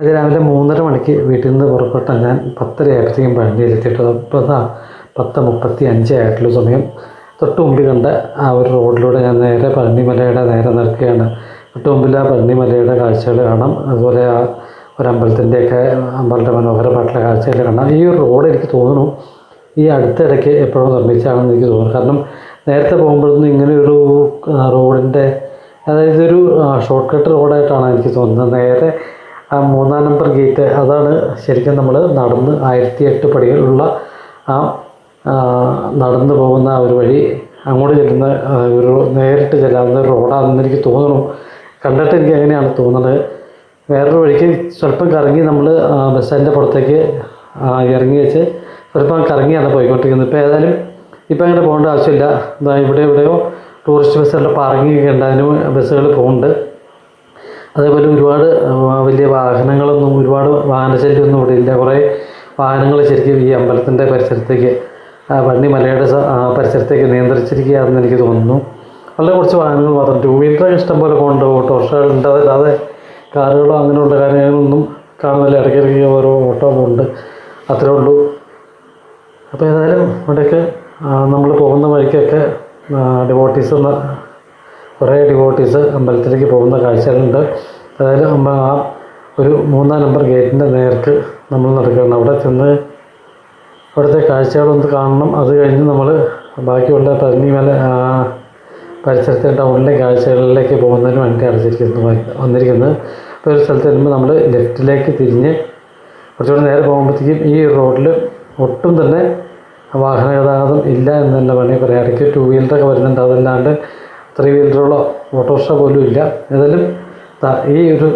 അത് രാവിലെ മൂന്നര മണിക്ക് വീട്ടിൽ നിന്ന് പുറപ്പെട്ട ഞാൻ പത്തര ആയപ്പോഴത്തേക്കും പഴനിയിലെത്തിയിട്ട് ഇപ്പോൾ ദാ പത്ത് മുപ്പത്തി അഞ്ച് ആയിട്ടുള്ള സമയം. തൊട്ട് മുമ്പിൽ കണ്ട ആ ഒരു റോഡിലൂടെ ഞാൻ നേരെ പഴനിമലയുടെ നേരെ നിൽക്കുകയാണ്. തൊട്ട് മുമ്പിൽ ആ പഴനിമലയുടെ കാഴ്ചകൾ കാണാം. അതുപോലെ ആ ഒരു അമ്പലത്തിന്റെയൊക്കെ അമ്പലത്തെ മനോഹരമായിട്ടുള്ള കാഴ്ചകൾ കാണാം. ഈ ഒരു റോഡ് എനിക്ക് തോന്നുന്നു ഈ അടുത്തിടയ്ക്ക് എപ്പോഴോ നിർമ്മിച്ചാണെന്ന് എനിക്ക് തോന്നുന്നു. കാരണം നേരത്തെ പോകുമ്പോഴൊന്നും ഇങ്ങനെ ഒരു റോഡിന്റെ അതായത് ഒരു ഷോർട്ട് കട്ട് റോഡായിട്ടാണ് എനിക്ക് തോന്നുന്നത്. നേരെ ആ മൂന്നാം നമ്പർ ഗേറ്റ് അതാണ് ശരിക്കും നമ്മൾ നടന്ന് ആയിരത്തി എട്ട് പടികളുള്ള ആ നടന്നു പോകുന്ന ഒരു വഴി. അങ്ങോട്ട് ചെല്ലുന്ന ഒരു നേരിട്ട് ചെല്ലാവുന്ന ഒരു റോഡാണെന്ന് എനിക്ക് തോന്നുന്നു. കണ്ടിട്ട് എനിക്ക് അങ്ങനെയാണ് തോന്നുന്നത്? വേറൊരു വഴിക്ക് സ്വല്പം കറങ്ങി നമ്മൾ ബസ് സ്റ്റാൻഡിന്റെ പുറത്തേക്ക് ഇറങ്ങി വെച്ച് സ്വല്പം കറങ്ങിയാണ് പോയിക്കൊണ്ടിരിക്കുന്നത്. ഇപ്പോൾ ഏതായാലും ഇപ്പം അങ്ങനെ പോകേണ്ട ആവശ്യമില്ല. ഇവിടെ എവിടെയോ ടൂറിസ്റ്റ് ബസ്സുകളുടെ പാർക്കിംഗ് ഒക്കെ ഉണ്ട്. ബസ്സുകൾ പോകുന്നുണ്ട്. അതേപോലെ ഒരുപാട് വലിയ വാഹനങ്ങളൊന്നും ഒരുപാട് വാഹനശല്യമൊന്നും ഇവിടെ ഇല്ല. കുറേ വാഹനങ്ങൾ ശരിക്കും ഈ അമ്പലത്തിന്റെ പരിസരത്തേക്ക് വന്നി മലയുടെ പരിസരത്തേക്ക് നിയന്ത്രിച്ചിരിക്കുകയാണെന്ന് എനിക്ക് തോന്നുന്നു. വളരെ കുറച്ച് വാഹനങ്ങൾ മാത്രം. ടൂ വീലറൊക്കെ ഇഷ്ടംപോലെ കൊണ്ട് ഓട്ടോറിക്ഷകളുണ്ട് അതല്ലാതെ കാറുകളോ അങ്ങനെയുള്ള കാര്യങ്ങളൊന്നും കാണുന്നില്ല. ഇടയ്ക്കിടയ്ക്ക് ഓരോ ഓട്ടോ ഉണ്ട് അത്രേ ഉള്ളൂ. അപ്പോൾ ഏതായാലും ഇവിടെയൊക്കെ നമ്മൾ പോകുന്ന വഴിക്കൊക്കെ ഡിവോട്ടീസ് എന്ന കുറേ ഡിവോട്ടീസ് അമ്പലത്തിലേക്ക് പോകുന്ന കാഴ്ചകളുണ്ട്. അതായത് അമ്പ ആ ഒരു മൂന്നാം നമ്പർ ഗേറ്റിന്റെ നേർക്ക് നമ്മൾ നടക്കുകയാണ്. അവിടെ ചെന്ന് അവിടുത്തെ കാഴ്ചകളൊന്ന് കാണണം. അത് കഴിഞ്ഞ് നമ്മൾ ബാക്കിയുള്ള പഴനിമല മല പരിസരത്തെ ടൗണിലെ കാഴ്ചകളിലേക്ക് പോകുന്നതിന് വേണ്ടി അടച്ചിരിക്കുന്നു വന്നിരിക്കുന്നത്. അപ്പോൾ ഒരു സ്ഥലത്ത് വരുമ്പോൾ നമ്മൾ ലെഫ്റ്റിലേക്ക് തിരിഞ്ഞ് കുറച്ചുകൂടി നേരെ പോകുമ്പോഴത്തേക്കും ഈ റോഡിൽ ഒട്ടും തന്നെ വാഹന ഗതാഗതം ഇല്ല എന്ന് തന്നെ വേണമെങ്കിൽ പറയാം ഇടയ്ക്ക് ടൂ വീലറൊക്കെ വരുന്നുണ്ട്. അതല്ലാണ്ട് ത്രീ വീലറുകളോ ഓട്ടോറിക്ഷ പോലും ഇല്ല. ഏതായാലും ഈ ഒരു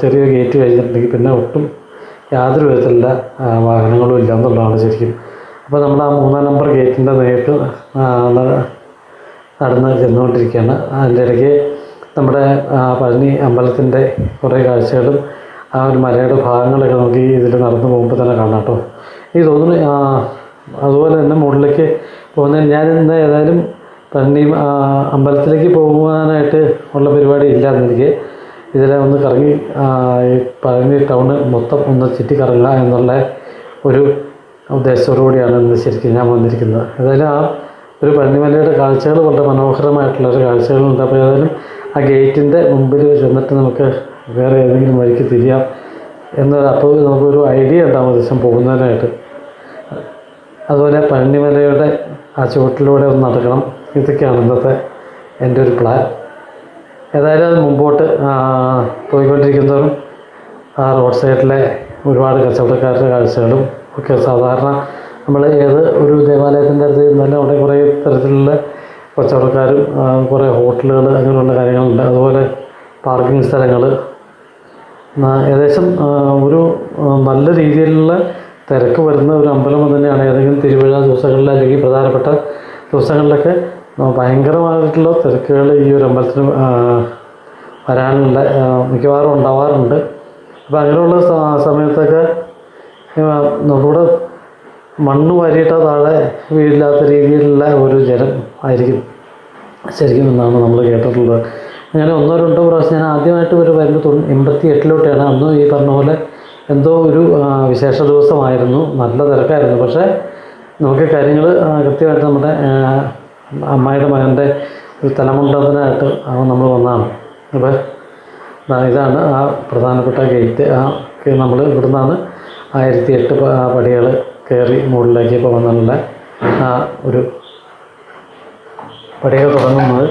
ചെറിയ ഗേറ്റ് കഴിഞ്ഞിട്ടുണ്ടെങ്കിൽ പിന്നെ ഒട്ടും യാതൊരു വിധത്തിലുള്ള വാഹനങ്ങളും ഇല്ല എന്നുള്ളതാണ് ശരിക്കും. അപ്പോൾ നമ്മൾ ആ മൂന്നാം നമ്പർ ഗേറ്റിന്റെ നേരിട്ട് നടന്ന് ചെന്നുകൊണ്ടിരിക്കുകയാണ്. അതിന്റെ ഇടയ്ക്ക് നമ്മുടെ പഴനി അമ്പലത്തിന്റെ കുറേ കാഴ്ചകളും ആ ഒരു മലയുടെ ഭാഗങ്ങളൊക്കെ നമുക്ക് ഈ ഇതിൽ നടന്നു പോകുമ്പോൾ തന്നെ കാണാം കേട്ടോ. എനിക്ക് തോന്നുന്നു അതുപോലെ തന്നെ മുകളിലേക്ക് പോകുന്നതിന് ഞാൻ ഏതായാലും ആ, അമ്പലത്തിലേക്ക് പോകുവാനായിട്ട് ഉള്ള പരിപാടി ഇല്ല എനിക്ക്. ഇതിലെ ഒന്ന് കറങ്ങി പറഞ്ഞ പഴനി ടൗണ് മൊത്തം ഒന്ന് ചുറ്റി കറങ്ങുക എന്നുള്ള ഒരു ഉദ്ദേശത്തോടു കൂടിയാണ് ഇന്ന് ശരിക്കും ഞാൻ വന്നിരിക്കുന്നത്. ഏതായാലും ആ ഒരു പഴനിമലയുടെ കാഴ്ചകൾ വളരെ മനോഹരമായിട്ടുള്ള ഒരു കാഴ്ചകളുണ്ട്. അപ്പോൾ ഏതായാലും ആ ഗേറ്റിന്റെ മുമ്പിൽ ചെന്നിട്ട് നമുക്ക് വേറെ ഏതെങ്കിലും വഴിക്ക് തിരിയാം എന്നൊരു അപ്പോൾ നമുക്കൊരു ഐഡിയ ഉണ്ടാവും ദിവസം പോകുന്നതിനായിട്ട്. അതുപോലെ പഴനിമലയുടെ ആ ചുവട്ടിലൂടെ ഒന്ന് നടക്കണം. ഇതൊക്കെയാണ് ഇന്നത്തെ എന്റെ ഒരു പ്ലാൻ ഏതായാലും അത് മുമ്പോട്ട് ആ, ആ റോഡ് സൈഡിലെ ഒരുപാട് കച്ചവടക്കാരുടെ കാഴ്ചകളും ഒക്കെ സാധാരണ നമ്മൾ ഏത് ഒരു ദേവാലയത്തിന്റെ അടുത്ത് തന്നെ അവിടെ കുറേ തരത്തിലുള്ള കച്ചവടക്കാരും കുറേ ഹോട്ടലുകൾ അങ്ങനെയുള്ള കാര്യങ്ങളുണ്ട്. അതുപോലെ പാർക്കിംഗ് സ്ഥലങ്ങൾ. ഏകദേശം ഒരു നല്ല രീതിയിലുള്ള തിരക്ക് വരുന്ന ഒരു അമ്പലം തന്നെയാണ്. ഏതെങ്കിലും തിരുവിഴ ദിവസങ്ങളിൽ അല്ലെങ്കിൽ പ്രധാനപ്പെട്ട ദിവസങ്ങളിലൊക്കെ ഭയങ്കരമായിട്ടുള്ള തിരക്കുകൾ ഈ ഒരു അമ്പലത്തിന് വരാനുള്ള മിക്കവാറും ഉണ്ടാവാറുണ്ട്. അപ്പോൾ അങ്ങനെയുള്ള സമയത്തൊക്കെ നമ്മുടെ മണ്ണ് വരിയിട്ട താഴെ വീടില്ലാത്ത രീതിയിലുള്ള ഒരു ജലം ആയിരിക്കും. ശരിക്കും എന്നാണ് നമ്മൾ കേട്ടിട്ടുള്ളത്. അങ്ങനെ ഒന്നോ രണ്ടോ പ്രാവശ്യം ഞാൻ ആദ്യമായിട്ട് ഒരു വരുമ്പോൾ എൺപത്തി എട്ടിലോട്ടാണ് അന്ന് ഈ പറഞ്ഞ പോലെ എന്തോ ഒരു വിശേഷ ദിവസമായിരുന്നു. നല്ല തിരക്കായിരുന്നു. പക്ഷേ നമുക്ക് കാര്യങ്ങൾ കൃത്യമായിട്ട് നമ്മുടെ അമ്മയുടെ മകന്റെ ഒരു തലമുണ്ടതിനായിട്ട് നമ്മൾ വന്നതാണ്. അപ്പോൾ ദാ ഇതാണ് ആ പ്രധാനപ്പെട്ട ഗേറ്റ്. ആ നമ്മൾ ഇവിടുന്നാണ് ആയിരത്തി എട്ട് പടികൾ കയറി മുകളിലേക്ക് പോകുന്നുള്ള ആ ഒരു പടികൾ തുടങ്ങുന്നത്.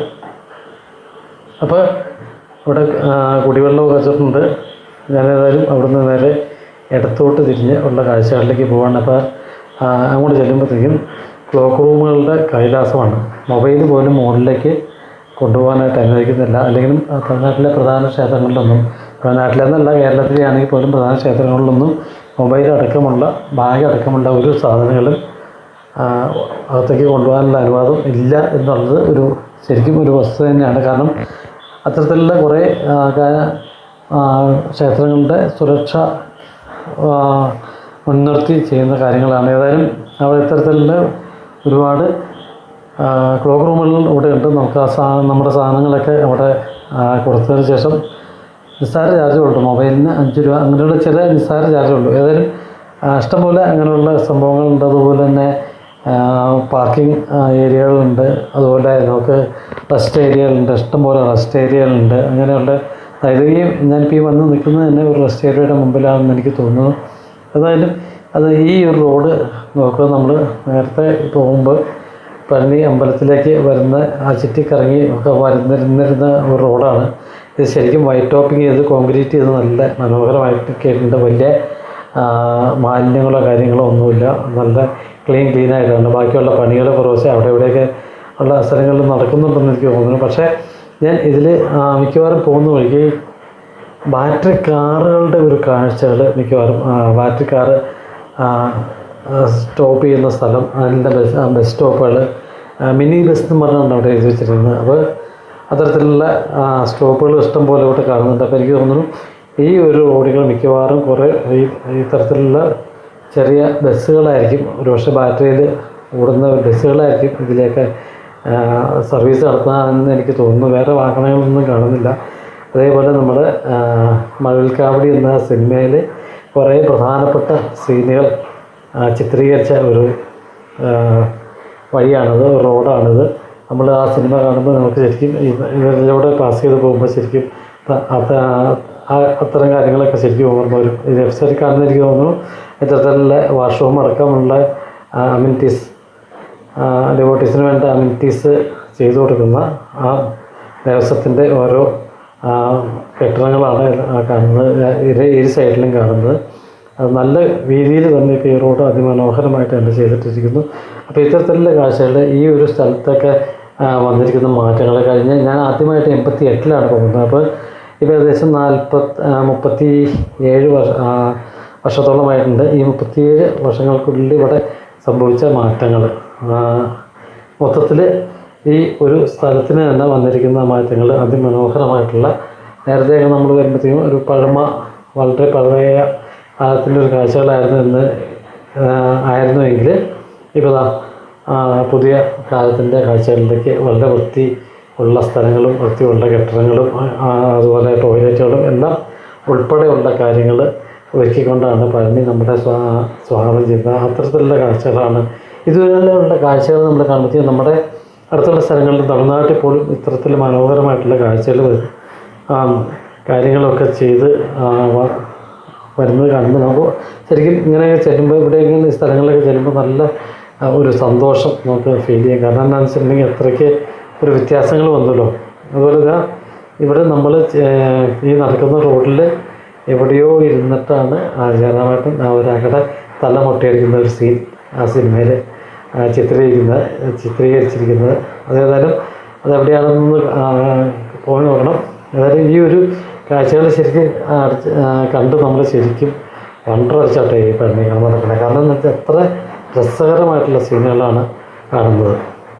അപ്പോൾ ഇവിടെ കുടിവെള്ളം വെച്ചിട്ടുണ്ട്. ഞാനേതായാലും അവിടുന്ന് നേരെ ഇടത്തോട്ട് തിരിഞ്ഞ് ഉള്ള കാഴ്ചകളിലേക്ക് പോവാണ്. അപ്പോൾ അങ്ങോട്ട് ചെല്ലുമ്പോഴത്തേക്കും ക്ലോക്ക് റൂമുകളുടെ കൈലാസമാണ്. മൊബൈൽ പോലും മുകളിലേക്ക് കൊണ്ടുപോകാനായിട്ട് അനുവദിക്കുന്നില്ല. അല്ലെങ്കിലും തമിഴ്നാട്ടിലെ പ്രധാന ക്ഷേത്രങ്ങളിലൊന്നും തമിഴ്നാട്ടിലെന്നല്ല കേരളത്തിലെ ആണെങ്കിൽ പോലും പ്രധാന ക്ഷേത്രങ്ങളിലൊന്നും മൊബൈൽ അടക്കമുള്ള ബാഗ് അടക്കമുള്ള ഒരു സാധനങ്ങളും അകത്തേക്ക് കൊണ്ടുപോകാനുള്ള അനുവാദം ഇല്ല എന്നുള്ളത് ഒരു ശരിക്കും ഒരു വസ്തു തന്നെയാണ്. കാരണം അത്തരത്തിലുള്ള കുറേ ക്ഷേത്രങ്ങളുടെ സുരക്ഷ മുൻനിർത്തി ചെയ്യുന്ന കാര്യങ്ങളാണ്. ഏതായാലും അവിടെ ഇത്തരത്തിലുള്ള ഒരുപാട് ക്ലോക്ക് റൂമുകൾ ഇവിടെ ഉണ്ട്. നമുക്ക് ആ സാ നമ്മുടെ സാധനങ്ങളൊക്കെ അവിടെ കൊടുത്തതിന് ശേഷം നിസ്സാര ചാർജേ ഉള്ളൂ മൊബൈലിന് അഞ്ച് രൂപ അങ്ങനെയുള്ള ചില നിസ്സാര ചാർജുള്ളൂ ഏതായാലും ഇഷ്ടംപോലെ അങ്ങനെയുള്ള സംഭവങ്ങളുണ്ട് അതുപോലെ തന്നെ പാർക്കിംഗ് ഏരിയകളുണ്ട് അതുപോലെ നമുക്ക് റെസ്റ്റ് ഏരിയകളുണ്ട് ഇഷ്ടംപോലെ റെസ്റ്റ് ഏരിയകളുണ്ട് അങ്ങനെയുള്ള അതായത് ഞാനിപ്പോൾ ഈ വന്ന് നിൽക്കുന്നത് തന്നെ ഒരു റെസ്റ്റ് ഏരിയയുടെ മുമ്പിലാണെന്ന് എനിക്ക് തോന്നുന്നു. ഏതായാലും അത് ഈ ഒരു റോഡ് നോക്കുക. നമ്മൾ നേരത്തെ പോകുമ്പോൾ പഴനി അമ്പലത്തിലേക്ക് വരുന്ന ആ ചുറ്റിക്കറങ്ങി ഒക്കെ വരുന്നിരുന്നിരുന്ന ഒരു റോഡാണ്. ഇത് ശരിക്കും വൈറ്റ് ടോപ്പിംഗ് ചെയ്ത് കോൺക്രീറ്റ് ചെയ്ത് നല്ല മനോഹരമായിട്ട് കേട്ടിട്ടുണ്ട് വലിയ മാലിന്യങ്ങളോ കാര്യങ്ങളോ ഒന്നുമില്ല. നല്ല ക്ലീൻ ക്ലീൻ ആയിട്ടാണ്. ബാക്കിയുള്ള പണികൾ കുറച്ച് അവിടെ ഇവിടെയൊക്കെ ഉള്ള സ്ഥലങ്ങളിൽ നടക്കുന്നുണ്ടെന്ന് എനിക്ക് തോന്നുന്നു. പക്ഷേ ഞാൻ ഇതിൽ മിക്കവാറും പോകുന്ന വഴിക്ക് ബാറ്ററി കാറുകളുടെ ഒരു കാഴ്ചകൾ മിക്കവാറും ബാറ്ററി കാറ് സ്റ്റോപ്പ് ചെയ്യുന്ന സ്ഥലം അതിന്റെ ബസ് ബസ് സ്റ്റോപ്പുകൾ മിനി ബസ് എന്ന് പറഞ്ഞാണ് അവിടെ എഴുതി വെച്ചിരിക്കുന്നത് അപ്പോൾ അത്തരത്തിലുള്ള സ്റ്റോപ്പുകൾ ഇഷ്ടം പോലെ ഇവിടെ കാണുന്നുണ്ട്. അപ്പോൾ എനിക്ക് തോന്നുന്നു ഈ ഒരു റോഡുകൾ മിക്കവാറും കുറേ ഈ ഇത്തരത്തിലുള്ള ചെറിയ ബസ്സുകളായിരിക്കും. ഒരുപക്ഷെ ബാറ്ററിയിൽ ഓടുന്ന ബസ്സുകളായിരിക്കും ഇതിലേക്ക് സർവീസ് നടത്താമെന്ന് എനിക്ക് തോന്നുന്നു. വേറെ വാഹനങ്ങളൊന്നും കാണുന്നില്ല. അതേപോലെ നമ്മൾ മഴവിൽക്കാവടി എന്ന സിനിമയിൽ കുറേ പ്രധാനപ്പെട്ട സീനുകൾ ചിത്രീകരിച്ച ഒരു വഴിയാണത് റോഡാണിത്. നമ്മൾ ആ സിനിമ കാണുമ്പോൾ നമുക്ക് ശരിക്കും ഇവരിലൂടെ പാസ് ചെയ്ത് പോകുമ്പോൾ ശരിക്കും അത്തരം കാര്യങ്ങളൊക്കെ ശരിക്കും ഓർമ്മ വരും. ഈ വെബ്സൈറ്റ് കാണുന്ന എനിക്ക് തോന്നുന്നു ഇത്തരത്തിലുള്ള വാഷ്റൂം അടക്കമുള്ള അമ്യൂണിറ്റീസ് ഡിവോട്ടീസിന് വേണ്ട അമിനിറ്റീസ് ചെയ്തു കൊടുക്കുന്ന ആ ദേവസ്വത്തിന്റെ ഓരോ കെട്ടിടങ്ങളാണ് കാണുന്നത്. ഇരു ഇരു സൈഡിലും കാണുന്നത്. അത് നല്ല രീതിയിൽ തന്നെ ഇപ്പോൾ ഈ റോഡ് അതിമനോഹരമായിട്ട് തന്നെ ചെയ്തിട്ടിരിക്കുന്നു. അപ്പോൾ ഇത്തരത്തിലുള്ള കാഴ്ചകൾ ഈ ഒരു സ്ഥലത്തൊക്കെ വന്നിരിക്കുന്ന മാറ്റങ്ങൾ കഴിഞ്ഞ് ഞാൻ ആദ്യമായിട്ട് എൺപത്തി എട്ടിലാണ് പോകുന്നത്. അപ്പോൾ ഇപ്പോൾ ഏകദേശം നാൽപ്പത്തി മുപ്പത്തി ഏഴ് വർഷ വർഷത്തോളമായിട്ടുണ്ട്. ഈ മുപ്പത്തിയേഴ് വർഷങ്ങൾക്കുള്ളിൽ ഇവിടെ സംഭവിച്ച മാറ്റങ്ങൾ മൊത്തത്തിൽ ഈ ഒരു സ്ഥലത്തിന് തന്നെ വന്നിരിക്കുന്ന മാറ്റങ്ങൾ അതിമനോഹരമായിട്ടുള്ള നേരത്തെയൊക്കെ നമ്മൾ വരുമ്പോഴത്തേക്കും ഒരു പഴമ വളരെ പഴയ കാലത്തിന്റെ ഒരു കാഴ്ചകളായിരുന്നു എന്ന് ആയിരുന്നുവെങ്കിൽ ഇപ്പോൾ പുതിയ കാലത്തിന്റെ കാഴ്ചകളിലേക്ക് വളരെ വൃത്തി ഉള്ള സ്ഥലങ്ങളും വൃത്തിയുള്ള കെട്ടിടങ്ങളും അതുപോലെ ടോയ്ലറ്റുകളും എല്ലാം ഉൾപ്പെടെയുള്ള കാര്യങ്ങൾ ഒരുക്കിക്കൊണ്ടാണ് പഴനി നമ്മുടെ സ്വാ സ്വാഗതം ചെയ്യുന്നത് അത്തരത്തിലുള്ള കാഴ്ചകളാണ് ഇതുപോലെയുള്ള കാഴ്ചകൾ നമ്മൾ കാണുമ്പോഴത്തേക്കും നമ്മുടെ അടുത്തുള്ള സ്ഥലങ്ങളിൽ തമിഴ്നാട്ടിൽ പോലും ഇത്തരത്തിൽ മനോഹരമായിട്ടുള്ള കാഴ്ചകൾ വരും. കാര്യങ്ങളൊക്കെ ചെയ്ത് വരുന്നത് കാണുമ്പോൾ നമുക്ക് ശരിക്കും ഇങ്ങനെ ചെല്ലുമ്പോൾ ഇവിടെയെങ്കിലും ഈ സ്ഥലങ്ങളിലൊക്കെ ചെല്ലുമ്പോൾ നല്ല ഒരു സന്തോഷം നമുക്ക് ഫീൽ ചെയ്യാം. കാരണം എന്താണെന്ന് വെച്ചിട്ടുണ്ടെങ്കിൽ അത്രയ്ക്ക് ഒരു വ്യത്യാസങ്ങൾ വന്നല്ലോ. അതുപോലെ ഇതാ ഇവിടെ നമ്മൾ ഈ നടക്കുന്ന റോഡിൽ എവിടെയോ ഇരുന്നിട്ടാണ് ആ ജയറാമേട്ടൻ ആ ഒരാളുടെ തല മുട്ടയടിക്കുന്ന ഒരു സീൻ ആ സിനിമയിൽ ചിത്രീകരിക്കുന്നത് ചിത്രീകരിച്ചിരിക്കുന്നത്. അതേതായാലും അതെവിടെയാണെന്ന് പോയി നോക്കണം. ഏതായാലും ഈ ഒരു കാഴ്ചകൾ ശരിക്കും കണ്ട് നമ്മൾ ശരിക്കും വണ്ടറടിച്ചാട്ടെ ഈ പെണ്ണി നടക്കുന്നത് കാരണം എന്ന് വെച്ചാൽ എത്ര രസകരമായിട്ടുള്ള സീനുകളാണ് കാണുന്നത്.